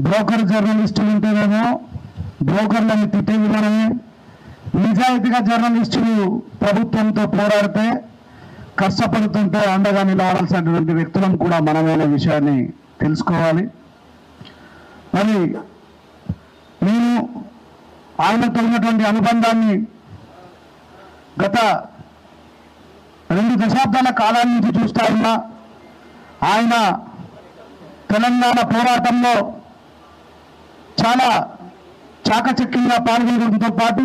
Broker జర్నలిస్టులు ఉంటేనేమో బ్రోకర్లను తిట్టే విధానమే. నిజాయితీగా జర్నలిస్టులు ప్రభుత్వంతో పోరాడితే కష్టపడుతుంటే అండగా నిలవాల్సినటువంటి వ్యక్తులను కూడా మనమైన విషయాన్ని తెలుసుకోవాలి. మరి నేను ఆయనతో ఉన్నటువంటి అనుబంధాన్ని గత రెండు దశాబ్దాల కాలం నుంచి చూస్తా ఉన్నా ఆయన తెలంగాణ పోరాటంలో చాలా చాకచక్యంగా పాల్గొనడంతో పాటు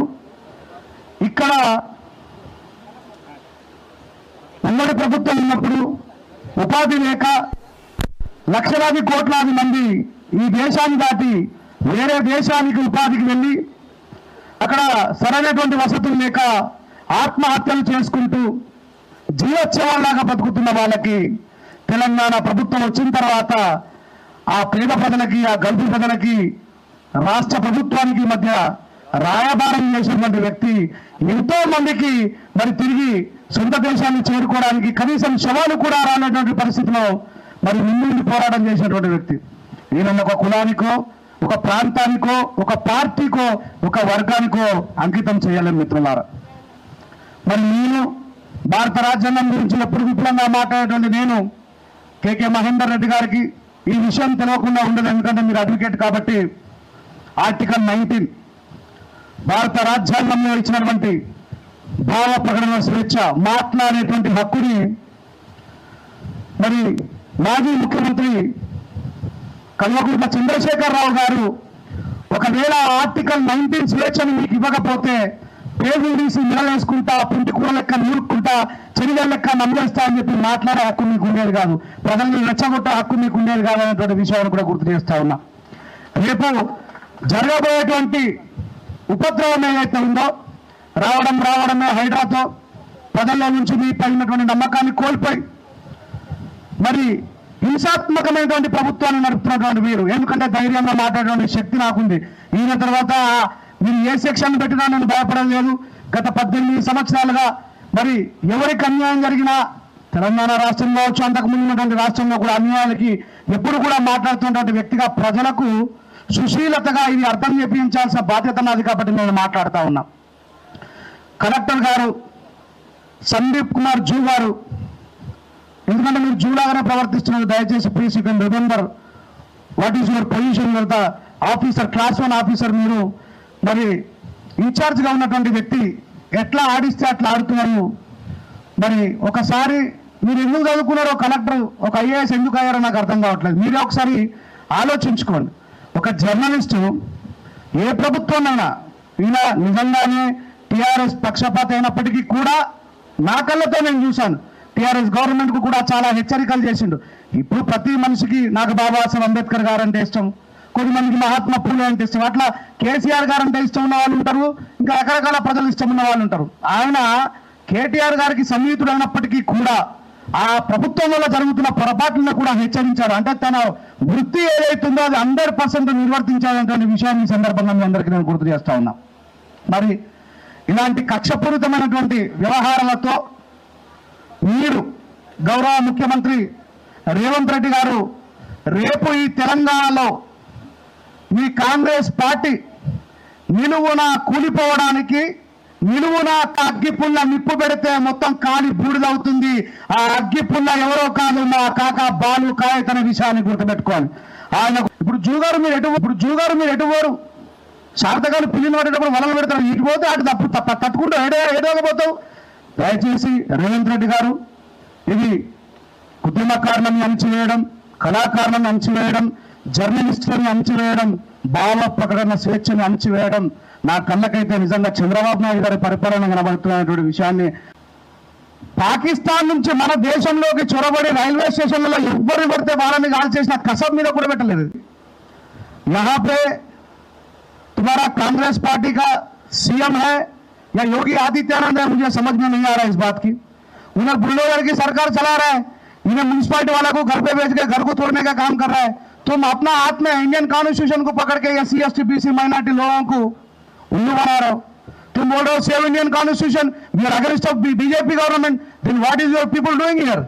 ఇక్కడ ఉమ్మడి ప్రభుత్వం ఉన్నప్పుడు ఉపాధి లేక లక్షలాది కోట్లాది మంది ఈ దేశాన్ని దాటి వేరే దేశానికి ఉపాధికి వెళ్ళి అక్కడ సరైనటువంటి వసతులు లేక ఆత్మహత్యలు చేసుకుంటూ జీవోత్సవాల్లాగా బతుకుతున్న వాళ్ళకి తెలంగాణ ప్రభుత్వం వచ్చిన తర్వాత ఆ పేద ప్రజలకి ఆ గల్పు ప్రజలకి రాష్ట్ర ప్రభుత్వానికి మధ్య రాయబారం చేసినటువంటి వ్యక్తి ఎంతో మందికి మరి తిరిగి సొంత దేశాన్ని చేరుకోవడానికి కనీసం శవాలు కూడా రానటువంటి పరిస్థితిలో మరి ముందు పోరాటం చేసినటువంటి వ్యక్తి. ఈయన ఒక కులానికో ఒక ప్రాంతానికో ఒక పార్టీకో ఒక వర్గానికో అంకితం చేయాలని మిత్రులారా. మరి నేను భారత రాజ్యాంగం గురించి ఎప్పుడు విపులంగా మాట్లాడేటువంటి నేను కేకే మహేందర్ రెడ్డి గారికి ఈ విషయం తెలియకుండా ఉండదు ఎందుకంటే మీరు అడ్వకేట్ కాబట్టి ఆర్టికల్ నైన్టీన్ భారత రాజ్యాంగంలో ఇచ్చినటువంటి భావ ప్రకటన స్వేచ్ఛ మాట్లాడేటువంటి హక్కుని మరి మాజీ ముఖ్యమంత్రి కల్వకుంట్ల చంద్రశేఖరరావు గారు ఒకవేళ ఆర్టికల్ నైన్టీన్ స్వేచ్ఛను మీకు ఇవ్వకపోతే పేగులు తీసి నిలవేసుకుంటా పుంటి కూర లెక్క నూరుకుంటా చెరిగల లెక్క నమ్మేస్తా అని చెప్పి మాట్లాడే హక్కు మీకు ఉండేది కాదు. ప్రజల్ని రెచ్చగొట్టే హక్కు మీకు ఉండేది కాదు అనేటువంటి విషయాన్ని కూడా గుర్తు చేస్తా ఉన్నా. రేపు జరగబోయేటువంటి ఉపద్రవం ఏదైతే ఉందో రావడం రావడమే హైడ్రాతో ప్రజల్లో నుంచి మీ పడినటువంటి నమ్మకాన్ని కోల్పోయి మరి హింసాత్మకమైనటువంటి ప్రభుత్వాన్ని నడుపుతున్నటువంటి మీరు ఎందుకంటే ధైర్యంగా మాట్లాడేటువంటి శక్తి నాకుంది. ఈయన తర్వాత మీరు ఏ సెక్షన్ పెట్టినా నేను భయపడలేదు గత పద్దెనిమిది సంవత్సరాలుగా మరి ఎవరికి అన్యాయం జరిగినా తెలంగాణ రాష్ట్రంలో కావచ్చు అంతకుముందు ఉన్నటువంటి రాష్ట్రంలో కూడా అన్యాయాలకి ఎప్పుడు కూడా మాట్లాడుతున్నటువంటి వ్యక్తిగా ప్రజలకు సుశీలతగా ఇది అర్థం చేపించాల్సిన బాధ్యత నాది కాబట్టి నేను మాట్లాడుతూ ఉన్నా. కలెక్టర్ గారు సందీప్ కుమార్ జూ గారు ఎందుకంటే మీరు జూలాగానే ప్రవర్తిస్తున్నారు దయచేసి please you can remember what is your position the officer class one officer మీరు. మరి ఇన్ఛార్జ్గా ఉన్నటువంటి వ్యక్తి ఎట్లా ఆడిస్తే అట్లా ఆడుతున్నారు? మరి ఒకసారి మీరు ఎందుకు చదువుకున్నారో కలెక్టర్ ఒక ఐఏఎస్ ఎందుకు అయ్యారో నాకు అర్థం కావట్లేదు. మీరే ఒకసారి ఆలోచించుకోండి. ఒక జర్నలిస్టు ఏ ప్రభుత్వంనైనా ఈయన నిజంగానే టీఆర్ఎస్ పక్షపాత అయినప్పటికీ కూడా నా కళ్ళతో నేను చూశాను. టీఆర్ఎస్ గవర్నమెంట్కు కూడా చాలా హెచ్చరికలు చేసిండు. ఇప్పుడు ప్రతి మనిషికి నాకు బాబాసాహెబ్ అంబేద్కర్ గారు అంటే ఇష్టం కొంతమందికి మహాత్మా పూలే అంటే ఇష్టం. అట్లా కేసీఆర్ గారు అంటే ఇష్టం ఉన్న వాళ్ళు ఉంటారు. ఇంకా రకరకాల ప్రజలు ఇష్టం ఉన్న వాళ్ళు ఉంటారు. ఆయన కేటీఆర్ గారికి సన్నిహితుడు అయినప్పటికీ కూడా ఆ ప్రభుత్వం వల్ల జరుగుతున్న పొరపాట్లను కూడా హెచ్చరించాడు. అంటే తన వృత్తి ఏదైతుందో అది హండ్రెడ్ పర్సెంట్ నిర్వర్తించాలనేటువంటి విషయాన్ని ఈ సందర్భంగా మీ అందరికీ నేను గుర్తు చేస్తా ఉన్నా. మరి ఇలాంటి కక్షపూరితమైనటువంటి వ్యవహారాలతో మీరు గౌరవ ముఖ్యమంత్రి రేవంత్ రెడ్డి గారు రేపు ఈ తెలంగాణలో మీ కాంగ్రెస్ పార్టీ నిలువున కూలిపోవడానికి నిలువున అగ్గిపుల్ల నిప్పు పెడితే మొత్తం కాలి బూడిదవుతుంది. ఆ అగ్గిపుల్ల ఎవరో కాదు మా కాక బాలు కాయతన విషయాన్ని గుర్తుపెట్టుకోవాలి. ఆయన ఇప్పుడు జూగారు మీరు ఎటు ఇప్పుడు జూగారు మీరు ఎటు పోరు? పిల్లలు పడేటప్పుడు వలలు పెడతారు. ఇటు పోతే అటు తప్పు తప్ప తట్టుకుంటూ ఏడో ఏడోకపోతావు దయచేసి రేవంత్ రెడ్డి గారు ఇది ఉద్యమకారులను అణచివేయడం కళాకారులను అణచివేయడం జర్నలిస్టులను అణచివేయడం భావ ప్రకటన స్వేచ్ఛను అణచివేయడం నా కళ్ళకైతే నిజంగా చంద్రబాబు నాయుడు గారి పరిపాలన కనబడుతున్నటువంటి విషయాన్ని పాకిస్తాన్ నుంచి మన దేశంలోకి చొరబడి రైల్వే స్టేషన్లలో ఎవ్వరు పడితే వాళ్ళని కాల్ చేసిన కసబ్ మీద కూడా పెట్టలేదు ఇది. यहाँ पे तुम्हारा कांग्रेस पार्टी का सीएम है या योगी आदित्यनाथ है मुझे समझ में नहीं आ रहा है इस बात की उन्हें बुल्डोजर की सरकार चला रहा है इन्हें म्यूनसिपालिटी वाला को घर पे भेज के घर को तोड़ने का काम कर रहा है तुम अपना हाथ में इंडियन कॉन्स्टिट्यूशन को पकड़ के S C S T B C minority लोगों को हो तुम बोल रहे हो save Indian constitution we are against of BJP government then what is your people doing here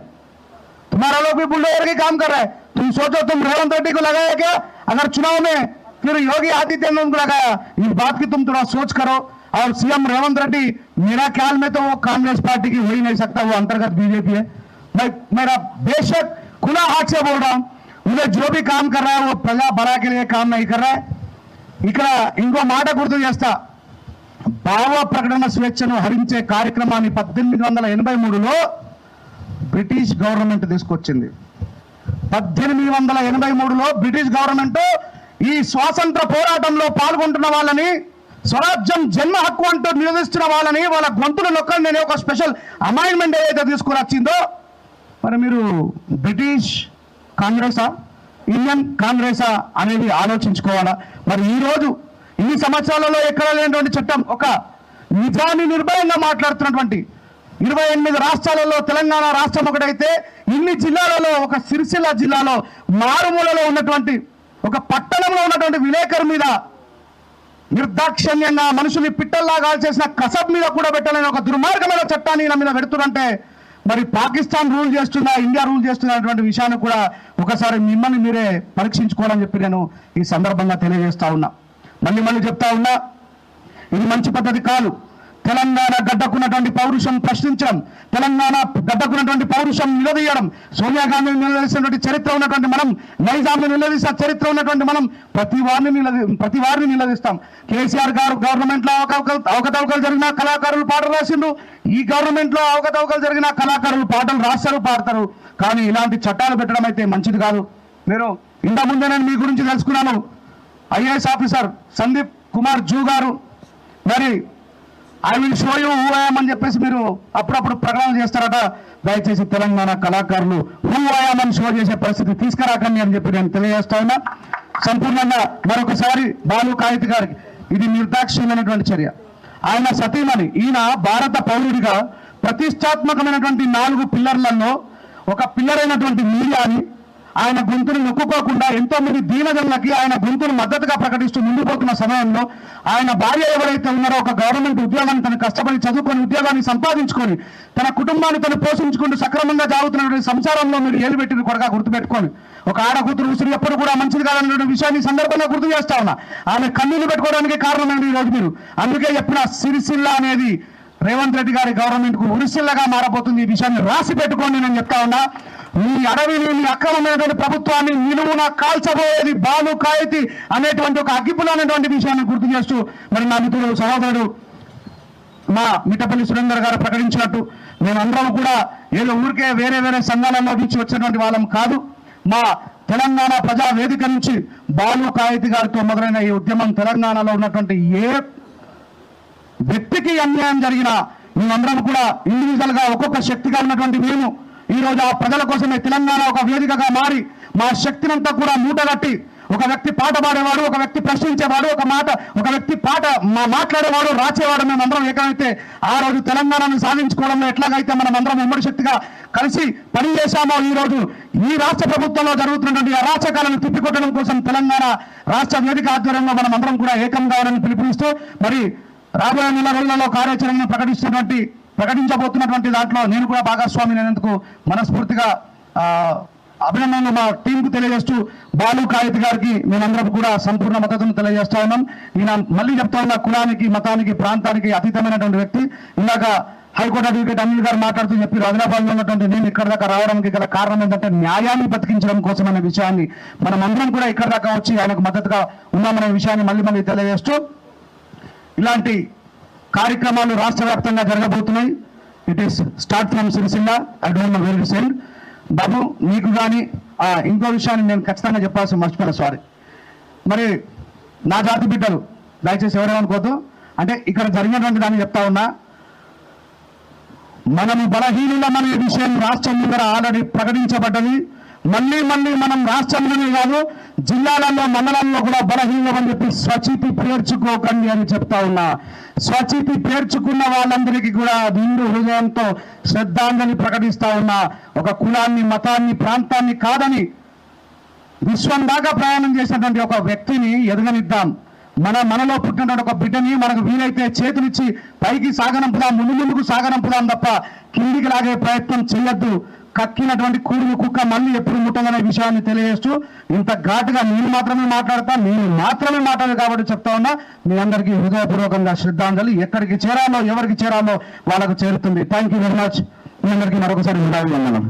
तुम्हारा लोग भी बुल्डोजर के काम कर रहा है। तुम सोचो, तुम रेवंत रेड्डी को लगाया क्या? अगर चुनाव में फिर योगी आदित्यनाथ को लगाया, इस बात की तुम थोड़ा सोच करो। और सीएम रेवंत रेड्डी, मेरा ख्याल में तो वो कांग्रेस पार्टी की हो ही नहीं सकता, वो अंतर्गत बीजेपी है। मैं, मेरा बेशक खुला हाथ से बोल रहा हूँ। मुझे जो भी काम कर रहा है, वो प्रजा बड़ा के लिए काम नहीं कर रहा है। ఇక్కడ ఇంకో మాట గుర్తు చేస్తా. భావ ప్రకటన స్వేచ్ఛను హరించే కార్యక్రమాన్ని పద్దెనిమిది వందల ఎనభై మూడులో బ్రిటిష్ గవర్నమెంట్ తీసుకొచ్చింది. పద్దెనిమిది వందల ఎనభై మూడులో బ్రిటిష్ గవర్నమెంట్ ఈ స్వాతంత్ర పోరాటంలో పాల్గొంటున్న వాళ్ళని స్వరాజ్యం జన్మ హక్కు అంటూ నిరోధిస్తున్న వాళ్ళని వాళ్ళ గొంతులు నొక్కని నేను ఒక స్పెషల్ అమైన్మెంట్ ఏదైతే తీసుకుని వచ్చిందో మరి మీరు బ్రిటిష్ కాంగ్రెసా? ఇండియన్ కాంగ్రెసా అనేది ఆలోచించుకోవాలా? మరి ఈ రోజు ఇన్ని సంవత్సరాలలో ఎక్కడ లేనటువంటి చట్టం? ఒక నిజాన్ని నిర్భయంగా మాట్లాడుతున్నటువంటి ఇరవై ఎనిమిది రాష్ట్రాలలో తెలంగాణ రాష్ట్రం ఒకటైతే ఇన్ని జిల్లాలలో ఒక సిరిసిల్ల జిల్లాలో మారుమూలలో ఉన్నటువంటి ఒక పట్టణంలో ఉన్నటువంటి విలేకరు మీద నిర్దాక్షిణ్యంగా మనుషుల్ని పిట్టల్లా కాల్చేసిన కసబ్ మీద కూడా పెట్టలేని ఒక దుర్మార్గమైన చట్టాన్ని ఈయన మీద పెడుతుందంటే మరి పాకిస్తాన్ రూల్ చేస్తుందా ఇండియా రూల్ చేస్తున్నటువంటి విషయాన్ని కూడా ఒకసారి మిమ్మల్ని మీరే పరీక్షించుకోవాలని చెప్పి నేను ఈ సందర్భంగా తెలియజేస్తా ఉన్నా. మళ్ళీ మళ్ళీ చెప్తా ఉన్నా ఇది మంచి పద్ధతి కాదు. తెలంగాణ గడ్డకున్నటువంటి పౌరుషం ప్రశ్నించడం తెలంగాణ గడ్డకున్నటువంటి పౌరుషం నిలదీయడం సోనియా గాంధీని నిలదీసినటువంటి చరిత్ర ఉన్నటువంటి మనం నైజాంని నిలదీసిన చరిత్ర ఉన్నటువంటి మనం ప్రతి వారిని నిలదీ ప్రతి వారిని నిలదీస్తాం. కేసీఆర్ గారు గవర్నమెంట్లో అవకతవకలు జరిగిన కళాకారులు పాటలు రాసిండ్రు. ఈ గవర్నమెంట్లో అవకతవకలు జరిగిన కళాకారులు పాటలు రాస్తారు పాడతారు. కానీ ఇలాంటి చట్టాలు పెట్టడం అయితే మంచిది కాదు. మీరు ఇంత ముందే నేను మీ గురించి తెలుసుకున్నాను. IAS officer Sandeep Kumar zoo గారు మరి I will show you who I'm అని చెప్పేసి మీరు అప్పుడప్పుడు ప్రకటన చేస్తారట. దయచేసి తెలంగాణ కళాకారులు హూ ఐఎమ్ అని షో చేసే పరిస్థితి తీసుకురాకండి అని చెప్పి నేను తెలియజేస్తా ఉన్నా. సంపూర్ణంగా మరొకసారి బాలు కాగిత గారికి ఇది నిర్దాక్షిణ్యమైనటువంటి చర్య. ఆయన సతీమణి ఈయన భారత పౌరుడిగా ప్రతిష్టాత్మకమైనటువంటి నాలుగు పిల్లర్లలో ఒక పిల్లర్ అయినటువంటి మీడియాని ఆయన గొంతును నొక్కుకోకుండా ఎంతో మంది దీనజనులకి ఆయన గొంతును మద్దతుగా ప్రకటిస్తూ ముందుపోతున్న సమయంలో ఆయన భార్య ఎవరైతే ఉన్నారో ఒక గవర్నమెంట్ ఉద్యోగాన్ని తను కష్టపడి చదువుకొని ఉద్యోగాన్ని సంపాదించుకొని తన కుటుంబాన్ని తను పోషించుకుంటూ సక్రమంగా జాగుతున్నటువంటి సంసారంలో మీరు ఏలు పెట్టిన కొడగా గుర్తుపెట్టుకొని ఒక ఆడ కూతురు ఉసిరి ఎప్పుడు కూడా మంచిది కాదన్న విషయాన్ని సందర్భంగా గుర్తు చేస్తా ఉన్నా. ఆమె కన్నీళ్ళు పెట్టుకోవడానికి కారణమైంది ఈ రోజు మీరు? అందుకే చెప్పిన సిరిసిల్ల అనేది రేవంత్ రెడ్డి గారి గవర్నమెంట్కు ఉరిసిల్లగా మారబోతుంది ఈ విషయాన్ని రాసి పెట్టుకోండి నేను చెప్తా ఉన్నా. మీ అడవిని మీ అక్రమమైనటువంటి ప్రభుత్వాన్ని నిలువున కాల్చబోయేది బాలు కాయతి అనేటువంటి ఒక అగ్గిపుల అనేటువంటి విషయాన్ని గుర్తు చేస్తూ మరి నా మిత్రుడు సహోదరుడు మా మిట్టపల్లి సురేందర్ గారు ప్రకటించినట్టు మేమందరం కూడా ఏదో ఊరికే వేరే వేరే సంఘాలలో నుంచి వచ్చినటువంటి వాళ్ళం కాదు. మా తెలంగాణ ప్రజా వేదిక నుంచి బాలు కాయతి గారితో మొదలైన ఈ ఉద్యమం తెలంగాణలో ఉన్నటువంటి ఏ వ్యక్తికి అన్యాయం జరిగిన మేమందరం కూడా ఇండివిజువల్గా ఒక్కొక్క శక్తిగా ఉన్నటువంటి మేము ఈ రోజు ఆ ప్రజల కోసమే తెలంగాణ ఒక వేదికగా మారి మా శక్తినంతా కూడా మూటగట్టి ఒక వ్యక్తి పాట పాడేవాడు ఒక వ్యక్తి ప్రశ్నించేవాడు ఒక మాట ఒక వ్యక్తి పాట మా మాట్లాడేవాడు రాసేవాడు మేమందరం ఏకమైతే ఆ రోజు తెలంగాణను సాధించుకోవడంలో ఎట్లాగైతే మనం అందరం ఉమ్మడి శక్తిగా కలిసి పనిచేశామో ఈ రోజు ఈ రాష్ట్ర ప్రభుత్వంలో జరుగుతున్నటువంటి అరాచకాలను తిప్పికొట్టడం కోసం తెలంగాణ రాష్ట్ర వేదిక ఆధ్వర్యంలో మనం అందరం కూడా ఏకం కావాలని పిలుపునిస్తూ మరి రాబోయే నెల రోజులలో కార్యాచరణను ప్రకటిస్తున్నటువంటి ప్రకటించబోతున్నటువంటి దాంట్లో నేను కూడా భాగస్వామి అయినందుకు మనస్ఫూర్తిగా అభినందనలు మా టీంకు తెలియజేస్తూ బాలు కాయత్ గారికి మేమందరం కూడా సంపూర్ణ మద్దతును తెలియజేస్తా ఉన్నాం. ఈయన మళ్ళీ చెప్తా ఉన్న కులానికి మతానికి ప్రాంతానికి అతీతమైనటువంటి వ్యక్తి. ఇందాక హైకోర్టు అడ్వకేట్ అనిల్ గారు మాట్లాడుతూ చెప్పి హైదరాబాద్ ఉన్నటువంటి నేను ఇక్కడ దాకా రావడానికి గల కారణం ఏంటంటే న్యాయాన్ని బతికించడం కోసం అనే విషయాన్ని మనం అందరం కూడా ఇక్కడ దాకా వచ్చి ఆయనకు మద్దతుగా ఉన్నామనే విషయాన్ని మళ్ళీ మళ్ళీ తెలియజేస్తూ ఇలాంటి కార్యక్రమాలు రాష్ట్ర వ్యాప్తంగా జరగబోతున్నాయి. It is start from Sircilla I don't know very send బాబు నీకు కానీ ఇంకో విషయాన్ని నేను ఖచ్చితంగా చెప్పాల్సి మర్చిపోయిన సారీ మరి నా జాతి బిడ్డలు దయచేసి ఎవరేమనుకోవద్దు అంటే ఇక్కడ జరిగినటువంటి దాన్ని చెప్తా ఉన్నా మనము బలహీనులమనే విషయం రాష్ట్రం ముందర ఆల్రెడీ ప్రకటించబడ్డది. మళ్ళీ మళ్ళీ మనం రాష్ట్రంలోనే కాదు జిల్లాలలో మండలంలో కూడా బలహీనమని చెప్పి స్వచితి పేర్చుకోకండి అని చెప్తా ఉన్నా. స్వచితి పేర్చుకున్న వాళ్ళందరికీ కూడా నిండు హృదయంతో శ్రద్ధాంజలి ప్రకటిస్తా ఉన్నా. ఒక కులాన్ని మతాన్ని ప్రాంతాన్ని కాదని విశ్వం దాకా ప్రయాణం చేసినటువంటి ఒక వ్యక్తిని ఎదగనిద్దాం. మన మనలో పుట్టినటువంటి ఒక బిడ్డని మనకు వీలైతే చేతులిచ్చి పైకి సాగనంపుదాం ముందు ముందుకు సాగనంపుదాం తప్ప కిందికి లాగే ప్రయత్నం చేయొద్దు కక్కినటువంటి కూడిని కుక్క మళ్ళీ ఎప్పుడు ముట్టదనే విషయాన్ని తెలియజేస్తూ ఇంత ఘాటుగా నేను మాత్రమే మాట్లాడతా నేను మాత్రమే మాట్లాడదు కాబట్టి చెప్తా ఉన్నా మీ అందరికీ హృదయపూర్వకంగా శ్రద్ధాంజలి. ఎక్కడికి చేరాలో ఎవరికి చేరాలో వాళ్ళకు చేరుతుంది. థ్యాంక్ యూ వెరీ మచ్ మీ అందరికీ మరొకసారి ఉండాలి వందనం